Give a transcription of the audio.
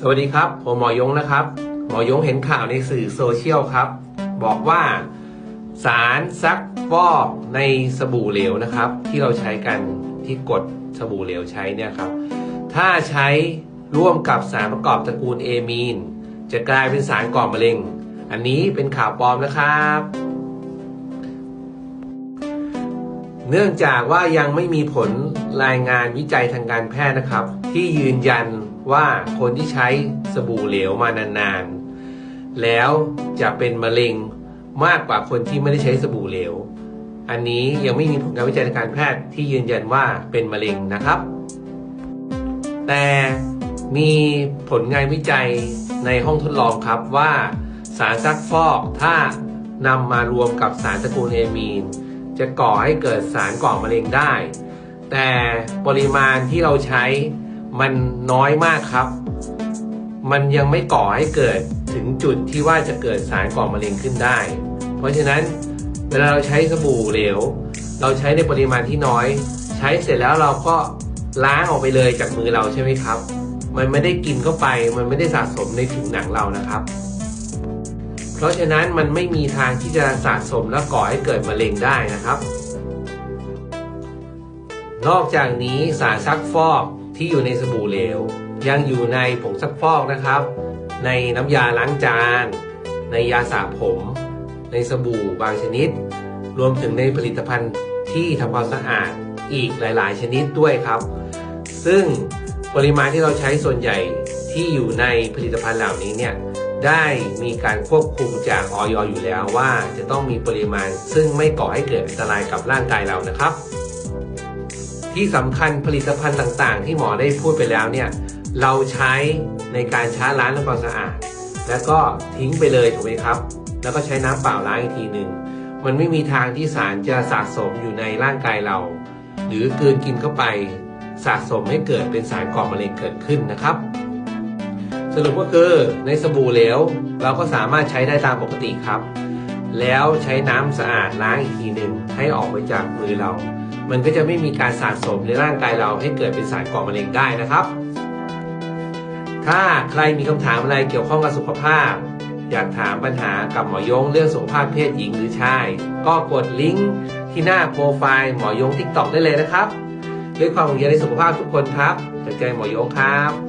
สวัสดีครับ ผมหมอยงนะครับ หมอยงเห็นข่าวในสื่อโซเชียลครับ บอกว่าสารซักฟอกในสบู่เหลวนะครับ ที่เราใช้กันที่กดสบู่เหลวใช้เนี่ยครับ ถ้าใช้ร่วมกับสารประกอบตระกูลเอมีน จะกลายเป็นสารก่อมะเร็ง อันนี้เป็นข่าวปลอมนะครับ เนื่องจากว่ายังไม่มีผลรายงานวิจัยทางการแพทย์นะครับ ที่ยืนยัน ว่าคนที่ใช้สบู่เหลวมานานๆ แล้วจะเป็นมะเร็งมากกว่าคนที่ไม่ได้ใช้สบู่เหลว อันนี้ยังไม่มีผลการวิจัยทางการแพทย์ที่ยืนยันว่าเป็นมะเร็งนะครับ แต่มีผลงานวิจัยในห้องทดลองครับว่าสารซักฟอกถ้านำมารวมกับสารตระกูลเอมีน จะก่อให้เกิดสารก่อมะเร็งได้ แต่ปริมาณที่เราใช้ มันน้อยมากครับ มันยังไม่ก่อให้เกิดถึงจุดที่ว่าจะเกิดสารก่อมะเร็งขึ้นได้ เพราะฉะนั้นเวลาเราใช้สบู่เหลว เราใช้ในปริมาณที่น้อย ใช้เสร็จแล้วเราก็ล้างออกไปเลยจากมือเราใช่ไหมครับ มันไม่ได้กินเข้าไป มันไม่ได้สะสมในผิวหนังเรานะครับ เพราะฉะนั้นมันไม่มีทางที่จะสะสมและก่อให้เกิดมะเร็งได้นะครับ นอกจากนี้สารซักฟอก ที่อยู่ในสบู่เหลว ยังอยู่ในผงซักฟอกนะครับ ในน้ำยาล้างจาน ในยาสระผม ในสบู่บางชนิด รวมถึงในผลิตภัณฑ์ที่ทำความสะอาดอีกหลาย ๆ ชนิดด้วยครับ ซึ่งปริมาณที่เราใช้ส่วนใหญ่ที่อยู่ในผลิตภัณฑ์เหล่านี้เนี่ยได้มีการควบคุมจากออยอยู่แล้วว่าจะต้องมีปริมาณ ซึ่งไม่ก่อให้เกิดอันตรายกับร่างกายเรานะครับ ที่สำคัญผลิตภัณฑ์ต่างๆ ที่หมอได้พูดไปแล้วเนี่ยเราใช้ในการช้าล้างทำความสะอาด แล้วก็ทิ้งไปเลยถูกไหมครับ แล้วก็ใช้น้ำเปล่าล้างอีกทีหนึ่งมันไม่มีทางที่สารจะสะสมอยู่ในร่างกายเรา หรือเกลืนกินเข้าไปสะสมให้เกิดเป็นสารก่อมะเร็งเกิดขึ้นนะครับ สรุปก็คือในสบู่เหลวเราก็สามารถใช้ได้ตามปกติครับ แล้วใช้น้ำสะอาดล้างอีกทีหนึ่งให้ออกไปจากมือเรา มันก็จะไม่มีการสะสมในร่างกายเราให้เกิดเป็นสารก่อมะเร็งได้นะครับ ถ้าใครมีคำถามอะไรเกี่ยวข้องกับสุขภาพ อยากถามปัญหากับหมอยงเรื่องสุขภาพเพศหญิงหรือชาย ก็กดลิงก์ที่หน้าโปรไฟล์หมอยงทิกตอกได้เลยนะครับด้วยความห่วงใยในสุขภาพทุกคนครับจากใจหมอยงครับ